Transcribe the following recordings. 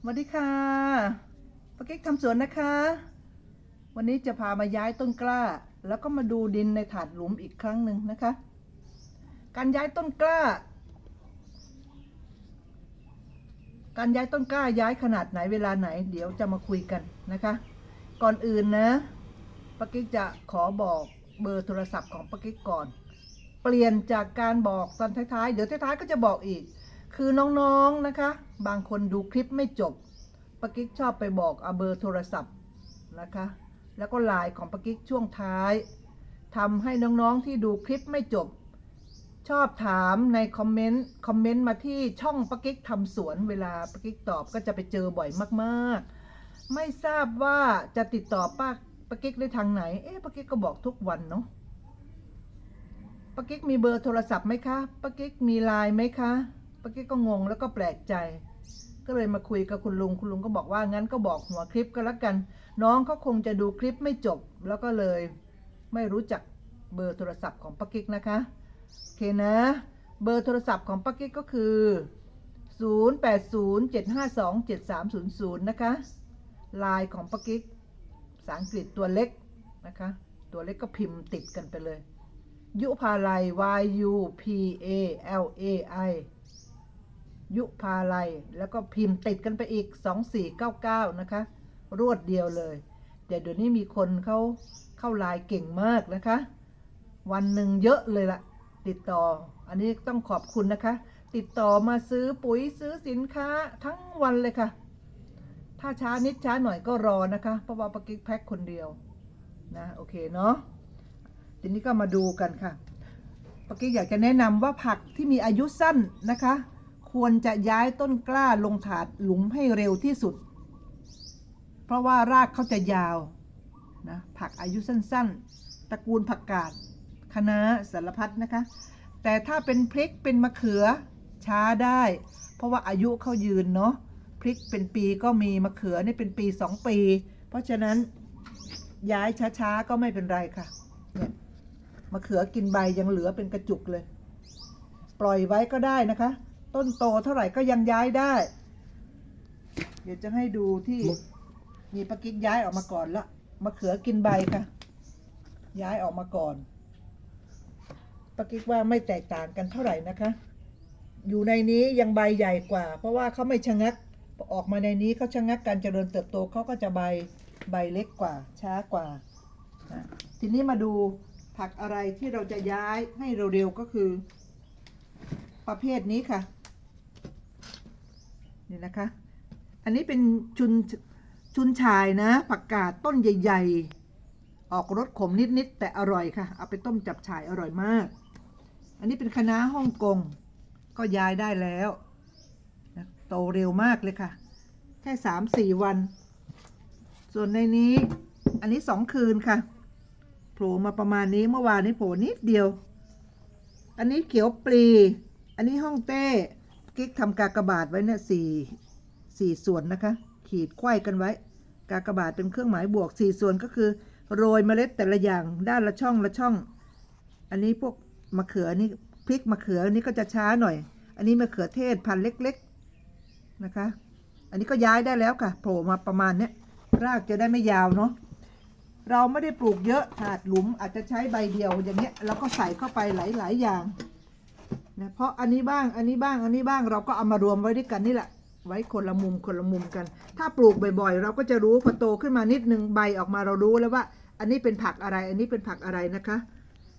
สวัสดีค่ะปากิ๊กทำสวนนะคะ วันนี้จะพามาย้ายต้นกล้า แล้วก็มาดูดินในถาดหลุมอีกครั้งหนึ่งนะคะ การย้ายต้นกล้า การย้ายต้นกล้าย้ายขนาดไหนเวลาไหน เดี๋ยวจะมาคุยกันนะคะ ก่อนอื่นนะปากิ๊กจะขอบอกเบอร์โทรศัพท์ของปากิ๊กก่อน เปลี่ยนจากการบอกตอนท้ายๆ เดี๋ยวท้ายๆก็จะบอกอีก คือน้องๆนะคะ บางคนดูคลิปไม่จบปากิ๊กชอบไปบอกเอาเบอร์โทรศัพท์นะคะ แล้วก็ไลน์ของปากิ๊กช่วงท้ายทำให้น้องๆที่ดูคลิปไม่จบ ชอบถามในคอมเมนต์คอมเมนต์มาที่ช่องปากิ๊กทำสวนเวลาปากิ๊กตอบก็จะไปเจอบ่อยมากๆ ไม่ทราบว่าจะติดต่อป้าปากิ๊กได้ทางไหน เอ๊ะปากิ๊กก็บอกทุกวันเนาะปากิ๊กมีเบอร์โทรศัพท์ไหมคะปากิ๊กมีไลน์ไหมคะ ปากิ๊กก็งงแล้วก็แปลกใจ ก็เลยมาคุยกับคุณลุงคุณลุงก็บอกว่างั้นก็บอกหัวคลิปก็แล้วกัน น้องเขาคงจะดูคลิปไม่จบ แล้วก็เลยไม่รู้จักเบอร์โทรศัพท์ของป้ากิ๊กนะคะโอเคนะ เบอร์โทรศัพท์ของป้ากิ๊กก็คือ 0807527300 นะคะลน์ของป้ากิ๊กภาษาอังกฤษตัวเล็กนะคะ ตัวเล็กก็พิมพ์ติดกันไปเลย ยุพาลัย Y U P A L A I ยุพาลัย แล้วก็พิมพ์ติดกันไปอีก 2499 นะคะ รวดเดียวเลยเดี๋ยวเดี๋ยวนี้มีคนเขาเข้าไลน์เก่งมากนะคะ วันหนึ่งเยอะเลยละติดต่อ อันนี้ต้องขอบคุณนะคะ ติดต่อมาซื้อปุ๋ยซื้อสินค้าทั้งวันเลยค่ะ ถ้าช้านิดช้าหน่อยก็รอนะคะ เพราะว่าปกิ๊กแพ็คคนเดียวนะโอเคเนาะทีนี้ก็มาดูกันค่ะปกิ๊กอยากจะแนะนำว่าผักที่มีอายุสั้นนะคะ ควรจะย้ายต้นกล้าลงถาดหลุมให้เร็วที่สุด เพราะว่ารากเขาจะยาวนะผักอายุสั้นๆ ตระกูลผักกาดคะน้าสารพัดนะคะ แต่ถ้าเป็นพริกเป็นมะเขือช้าได้ เพราะว่าอายุเขายืนเนาะพริกเป็นปีก็มีมะเขือนี่เป็นปีสองปี เพราะฉะนั้นย้ายช้าๆก็ไม่เป็นไรค่ะเนี่ยมะเขือกินใบยังเหลือเป็นกระจุกเลย ปล่อยไว้ก็ได้นะคะ ต้นโตเท่าไหร่ก็ยังย้ายได้ เดี๋ยวจะให้ดูที่มีปะกิ๊กย้ายออกมาก่อนละมะเขือกินใบค่ะ ย้ายออกมาก่อนปากิ๊กว่าไม่แตกต่างกันเท่าไหร่นะคะ อยู่ในนี้ยังใบใหญ่กว่า เพราะว่าเขาไม่ชะงักออกมาในนี้เขาชะงักการเจริญเติบโตเขาก็จะใบใบเล็กกว่า ช้ากว่า ทีนี้มาดูผักอะไรที่เราจะย้ายให้เร็วๆก็คือ ประเภทนี้ค่ะ นี่นะคะ อันนี้เป็นชุนชุนชายนะผักกาดต้นใหญ่ ๆ ออกรสขมนิดๆแต่อร่อยค่ะ เอาไปต้มจับฉ่ายอร่อยมาก อันนี้เป็นคะน้าฮ่องกงก็ย้ายได้แล้วนะโตเร็วมากเลยค่ะ แค่สามสี่วัน ส่วนในนี้อันนี้สองคืนค่ะโผล่มาประมาณนี้เมื่อวานนี้โผล่นิดเดียว อันนี้เขียวปลี อันนี้ห้องเต้ กิ๊กทำกากบาทไว้เนี่ยสี่สี่ส่วนนะคะ ขีดไขว้กันไว้ กากบาทเป็นเครื่องหมายบวกสี่ส่วนก็คือ โรยเมล็ดแต่ละอย่างด้านละช่องละช่อง อันนี้พวกมะเขือนี่พริกมะเขืออันนี้ก็จะช้าหน่อย อันนี้มะเขือเทศพันเล็กๆนะคะ อันนี้ก็ย้ายได้แล้วค่ะโผล่มาประมาณเนี้ยรากจะได้ไม่ยาวเนาะเราไม่ได้ปลูกเยอะถาดหลุมอาจจะใช้ใบเดียวอย่างเงี้ยแล้วก็ใส่เข้าไปหลาย ๆ อย่าง นะเพราะอันนี้บ้างอันนี้บ้างอันนี้บ้างเราก็เอามารวมไว้ด้วยกันนี่แหละ ไว้คนละมุมคนละมุมกัน ถ้าปลูกบ่อยๆ เราก็จะรู้พอโตขึ้นมานิดนึงใบออกมาเรารู้แล้วว่า อันนี้เป็นผักอะไร อันนี้เป็นผักอะไรนะคะ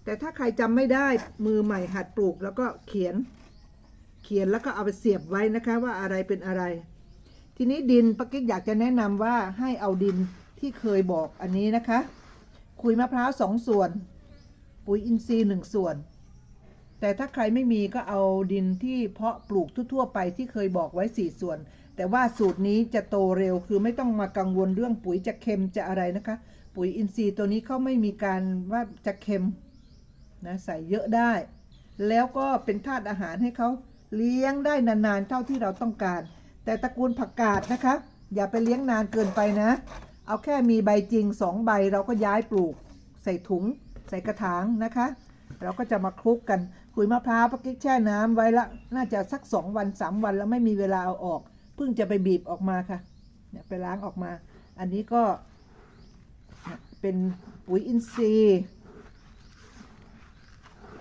แต่ถ้าใครจำไม่ได้มือใหม่หัดปลูกแล้วก็เขียน เขียนแล้วก็เอาไปเสียบไว้นะคะว่าอะไรเป็นอะไร ทีนี้ดินปักกิ๊กอยากจะแนะนำว่าให้เอาดินที่เคยบอกอันนี้นะคะขุยมะพร้าวสองส่วน ปุ๋ยอินทรีย์หนึ่งส่วน แต่ถ้าใครไม่มีก็เอาดินที่เพาะปลูกทั่วๆไปที่เคยบอกไว้สี่ส่วน แต่ว่าสูตรนี้จะโตเร็วคือไม่ต้องมากังวลเรื่องปุ๋ยจะเค็มจะอะไรนะคะ ปุ๋ยอินทรีย์ตัวนี้เขาไม่มีการว่าจะเค็มนะใส่เยอะได้ แล้วก็เป็นธาตุอาหารให้เขาเลี้ยงได้นานๆ เท่าที่เราต้องการ แต่ตระกูลผักกาดนะคะ อย่าไปเลี้ยงนานเกินไปนะ เอาแค่มีใบจริงสองใบเราก็ย้ายปลูก ใส่ถุง ใส่กระถางนะคะ เราก็จะมาคลุกกัน ขุยมะพร้าวปักกิ๊กแช่น้ำไว้ละน่าจะสักสองวันสามวันแล้วไม่มีเวลาเอาออก เพิ่งจะไปบีบออกมาค่ะเนี่ยไปล้างออกมา อันนี้ก็เนี่ยเป็นปุ๋ยอินทรีย์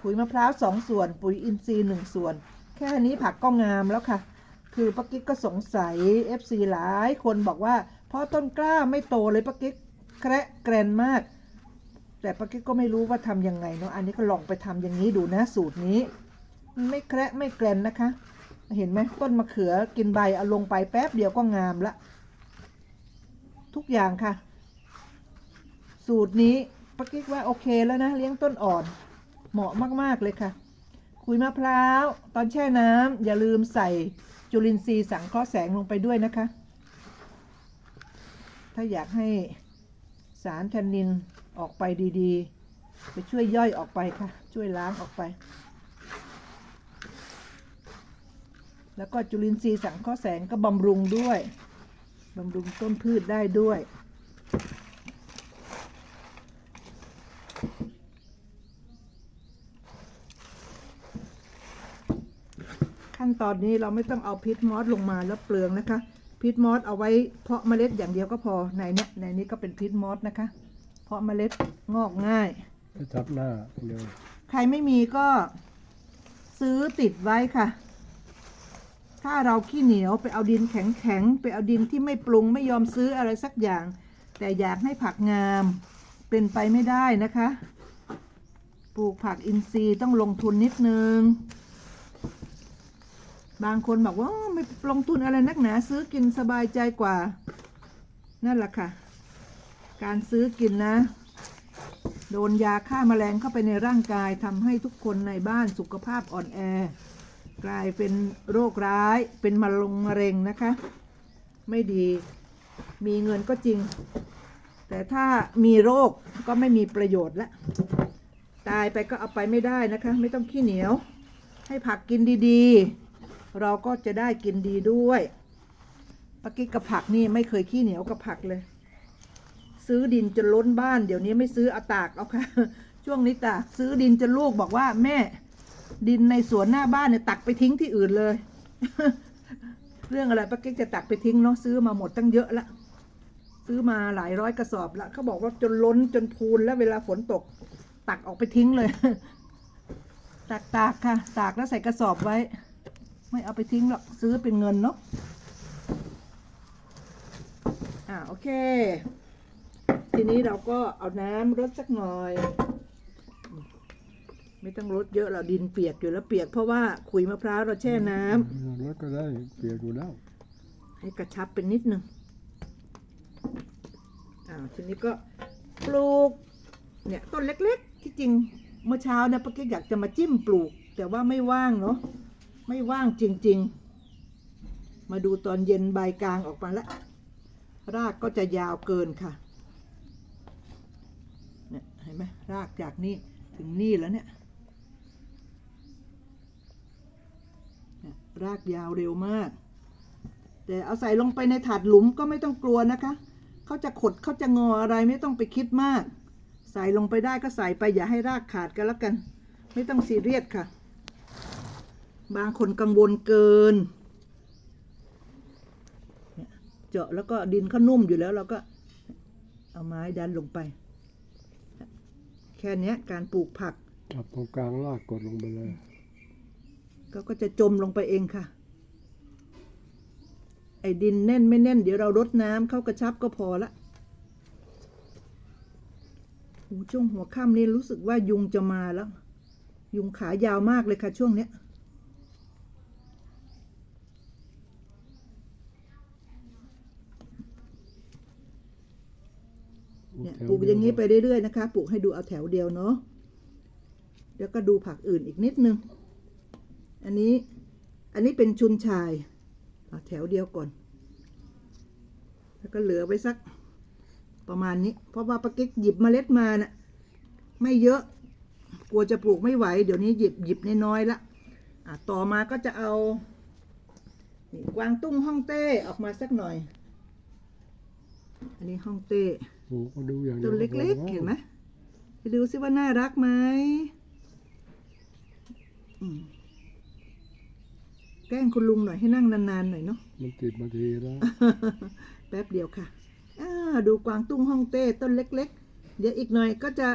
ปุ๋ยมะพร้าวสองส่วน ปุ๋ยอินทรีย์หนึ่งส่วน แค่นี้ผักก็งามแล้วค่ะ คือป้ากิ๊กก็สงสัย FC หลายคนบอกว่า เพราะต้นกล้าไม่โตเลยป้ากิ๊กแกระแกรนมาก แต่ป้ากิ๊กก็ไม่รู้ว่าทำยังไงเนาะอันนี้ก็ลองไปทำอย่างนี้ดูนะสูตรนี้ไม่แกระไม่แกรนนะคะ เห็นไหมต้นมะเขือกินใบเอาลงไปแป๊บเดียวก็งามละ ทุกอย่างค่ะ สูตรนี้ป้ากิ๊กว่าโอเคแล้วนะเลี้ยงต้นอ่อน เหมาะมาก ๆ เลยค่ะ คุยมะพร้าว ตอนแช่น้ำอย่าลืมใส่จุลินทรีย์สังเคราะห์แสงลงไปด้วยนะคะ ถ้าอยากให้สารแทนนิน ออกไปดีๆ ไปช่วยย่อยออกไปค่ะ ช่วยล้างออกไป แล้วก็จุลินทรีย์สังเคราะห์แสงก็บำรุงด้วยบำรุงต้นพืชได้ด้วย ขั้นตอนนี้เราไม่ต้องเอาพิษมอสลงมาแล้วเปลืองนะคะพิษมอสเอาไว้เพาะเมล็ดอย่างเดียวก็พอในเนี้ยในนี้ก็เป็นพิษมอสนะคะ เพาะเมล็ดงอกง่ายไปทับหน้าเดี๋ยวใครไม่มีก็ซื้อติดไว้ค่ะ ถ้าเราขี้เหนียวไปเอาดินแข็งๆ ไปเอาดินที่ไม่ปรุงไม่ยอมซื้ออะไรสักอย่าง แต่อยากให้ผักงามเป็นไปไม่ได้นะคะ ปลูกผักอินทรีย์ต้องลงทุนนิดนึง บางคนบอกว่าไม่ลงทุนอะไรนักหนาซื้อกินสบายใจกว่า นั่นแหละค่ะ การซื้อกินนะ โดนยาฆ่าแมลงเข้าไปในร่างกายทำให้ทุกคนในบ้านสุขภาพอ่อนแอ กลายเป็นโรคร้ายเป็นมะลงมะเร็งนะคะ ไม่ดีมีเงินก็จริง แต่ถ้ามีโรคก็ไม่มีประโยชน์ละตายไปก็เอาไปไม่ได้นะคะ ไม่ต้องขี้เหนียว ให้ผักกินดีๆ เราก็จะได้กินดีด้วยปากี้กับผักนี่ไม่เคยขี้เหนียวกับผักเลย ซื้อดินจนล้นบ้าน เดี๋ยวนี้ไม่ซื้อเอาตากเอาค่ะ ช่วงนี้ตากซื้อดินจนลูกบอกว่าแม่ ดินในสวนหน้าบ้านเนี่ยตักไปทิ้งที่อื่นเลย เรื่องอะไรป้าเก๊กจะตักไปทิ้งเนาะซื้อมาหมดตั้งเยอะละซื้อมาหลายร้อยกระสอบละเขาบอกว่าจนล้นจนพูนแล้วเวลาฝนตก ตักออกไปทิ้งเลยตักตากค่ะ ตากแล้วใส่กระสอบไว้ ไม่เอาไปทิ้งหรอกซื้อเป็นเงินเนาะอ่าโอเค ทีนี้เราก็เอาน้ำรดสักหน่อย ไม่ต้องรดเยอะเราดินเปียกอยู่แล้วเปียกเพราะว่าขุยมะพร้าวเราแช่น้ำรถก็ได้เปียกอยู่แล้วให้กระชับเป็นนิดนึงอ่าทีนี้ก็ปลูก เนี่ยต้นเล็กๆ ที่จริงเมื่อเช้าเนี่ยป้ากิ๊กอยากจะมาจิ้มปลูก แต่ว่าไม่ว่างเนาะไม่ว่างจริง ๆ มาดูตอนเย็นใบกลางออกมาแล้ว รากก็จะยาวเกินค่ะเนี่ยเห็น ไหมรากจากนี่ถึงนี่แล้วเนี่ยรากยาวเร็วมาก แต่เอาใส่ลงไปในถาดหลุมก็ไม่ต้องกลัวนะคะ เขาจะขดเขาจะงออะไรไม่ต้องไปคิดมาก ใส่ลงไปได้ก็ใส่ไปอย่าให้รากขาดกันแล้วกัน ไม่ต้องซีเรียสค่ะ บางคนกังวลเกิน เจาะแล้วก็ดินเขานุ่มอยู่แล้วเราก็เอาไม้ดันลงไป แค่เนี้ยการปลูกผัก จับตรงกลางลากกดลงไปเลยก็ก็จะจมลงไปเองค่ะ ไอ้ดินแน่นไม่แน่น เดี๋ยวเรารดน้ำเข้ากระชับก็พอละโอ้ช่วงหัวค่ำนี่รู้สึกว่ายุงจะมาแล้ว ยุงขายาวมากเลยค่ะช่วงเนี้ย เนี่ยปลูกอย่างนี้ไปเรื่อยๆนะคะ ปลูกให้ดูเอาแถวเดียวเนาะแล้วก็ดูผักอื่นอีกนิดนึง อันนี้ อันนี้เป็นชุนชายเอาแถวเดียวก่อน แล้วก็เหลือไว้สักประมาณนี้ เพราะว่าปากิ๊กหยิบเมล็ดมานะ่ะไม่เยอะ กลัวจะปลูกไม่ไหว เดี๋ยวนี้หยิบหยิบน้อยๆละอะต่อมาก็จะเอานี่กวางตุ้งฮ่องเต้ออกมาสักหน่อย อันนี้ฮ่องเต้ ปลูกก็ดูอย่างดีตัวยวเล็กๆ เห็นไหมไปดูซิว่าน่ารักไหมอืมแกล้งคุณลุงหน่อยให้นั่งนานๆหน่อยเนาะ มันติดมาทีแล้วแป๊บเดียวค่ะอ่าดูกวางตุ้งฮ่องเต้ต้นเล็ก ๆ เดี๋ยวอีกหน่อยก็จะ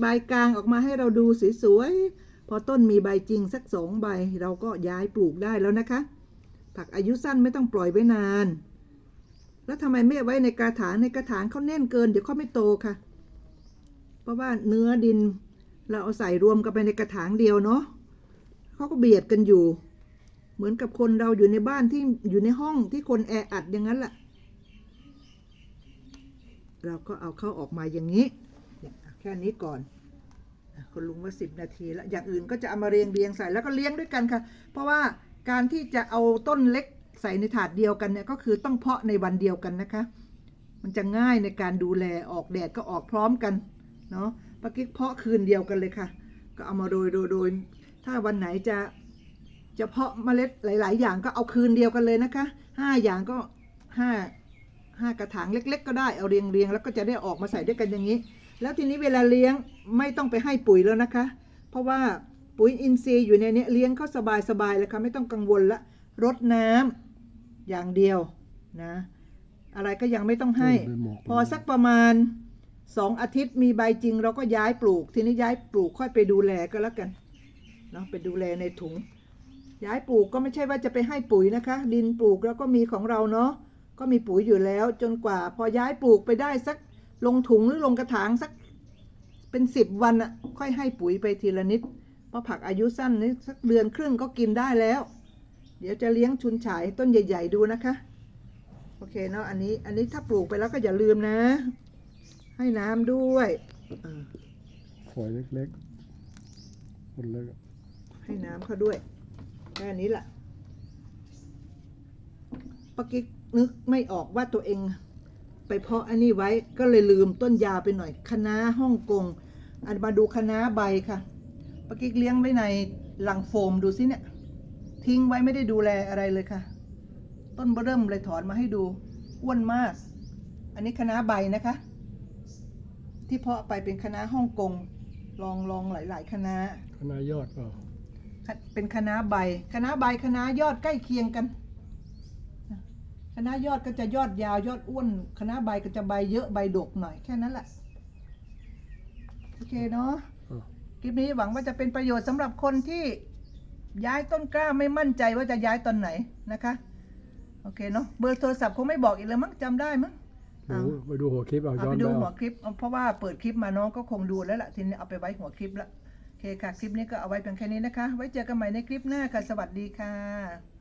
ใบกลางออกมาให้เราดูสวยๆ พอต้นมีใบจริงสักสองใบ เราก็ย้ายปลูกได้แล้วนะคะ ผักอายุสั้นไม่ต้องปล่อยไว้นาน แล้วทำไมไม่ไว้ในกระถางในกระถางเขาแน่นเกิน เดี๋ยวเขาไม่โตค่ะ เพราะว่าเนื้อดิน เราเอาใส่รวมกันไปในกระถางเดียวเนาะเขาก็เบียดกันอยู่ เหมือนกับคนเราอยู่ในบ้านที่อยู่ในห้องที่คนแออัดอย่างนั้นแหละเราก็เอาเข้าออกมาอย่างนี้แค่นี้ก่อนคุณลุงว่าสิบนาทีแล้วอย่างอื่นก็จะเอามาเรียงเรียงใส่แล้วก็เลี้ยงด้วยกันค่ะ เพราะว่าการที่จะเอาต้นเล็ก ใส่ในถาดเดียวกันเนี่ยก็คือต้องเพาะในวันเดียวกันนะคะ มันจะง่ายในการดูแลออกแดดก็ออกพร้อมกันเนาะปากิ๊กเพาะคืนเดียวกันเลยค่ะ ก็เอามาโรยโรยโรยถ้าวันไหนจะจะเพาะเมล็ดหลาย ๆ อย่างก็เอาคืนเดียวกันเลยนะคะห้าอย่างก็ห้าห้ากระถางเล็ก ๆ ก็ได้เอาเรียงเรียงแล้วก็จะได้ออกมาใส่ด้วยกันอย่างนี้ แล้วทีนี้เวลาเลี้ยงไม่ต้องไปให้ปุ๋ยแล้วนะคะ เพราะว่าปุ๋ยอินทรีย์อยู่ในเนี้ยเลี้ยงเขาสบายๆเลยค่ะไม่ต้องกังวลละรดน้ำ อย่างเดียวนะ อะไรก็ยังไม่ต้องให้ไปหมกพอสักประมาณสองอาทิตย์มีใบจริง เราก็ย้ายปลูก ทีนี้ย้ายปลูกค่อยไปดูแลก็แล้วกันเนาะไปดูแลในถุง ย้ายปลูกก็ไม่ใช่ว่าจะไปให้ปุ๋ยนะคะ ดินปลูกแล้วก็มีของเราเนาะก็มีปุ๋ยอยู่แล้วจนกว่า พอย้ายปลูกไปได้สักลงถุงหรือลงกระถางสักเป็นสิบวันอะค่อยให้ปุ๋ยไปทีละนิดเพราะผักอายุสั้นนี่สักเดือนครึ่งก็กินได้แล้วเดี๋ยวจะเลี้ยงชุนฉายต้นใหญ่ ๆ ดูนะคะ โอเคเนาะอันนี้อันนี้ถ้าปลูกไปแล้วก็อย่าลืมนะ ให้น้ำด้วยเออฝอยเล็กๆคนเล็กให้น้ำเขาด้วยแค่นี้แหละปากิ๊กนึกไม่ออกว่าตัวเอง ไปเพาะอันนี้ไว้ก็เลยลืมต้นยาไปหน่อยคะน้าฮ่องกงอันมาดูคะน้าใบค่ะปากิ๊กเลี้ยงไว้ในลังโฟมดูสิเนี่ย ทิ้งไว้ไม่ได้ดูแลอะไรเลยค่ะ ต้นเบอเริ่มเลยถอนมาให้ดูอ้วนมาก อันนี้คะน้าใบนะคะ ที่เพาะไปเป็นคะน้าฮ่องกงลองลองหลาย ๆคะน้าคณะยอดเปล่าเป็นคณะใบคณะใบคณะยอดใกล้เคียงกันคณะยอดก็จะยอดยาวยอดอ้วนคณะใบก็จะใบเยอะใบดกหน่อยแค่นั้นแหละโอเคเนาะอะคลิปนี้หวังว่าจะเป็นประโยชน์สำหรับคนที่ ย้ายต้นกล้าไม่มั่นใจว่าจะย้ายตอนไหนนะคะ โอเคเนาะเบอร์โทรศัพท์คงไม่บอกอีกแล้วมั้งจำได้มั้ง ดูไปดูหัวคลิปเอาเอาย้อไปนดูไปเอาหัวคลิปเอาเพราะว่าเปิดคลิปมาน้องก็คงดูแล้วล่ะทีนี้เอาไปไว้หัวคลิปละโอเคค่ะ คลิปนี้ก็เอาไว้เพียงแค่นี้นะคะ ไว้เจอกันใหม่ในคลิปหน้าค่ะ สวัสดีค่ะ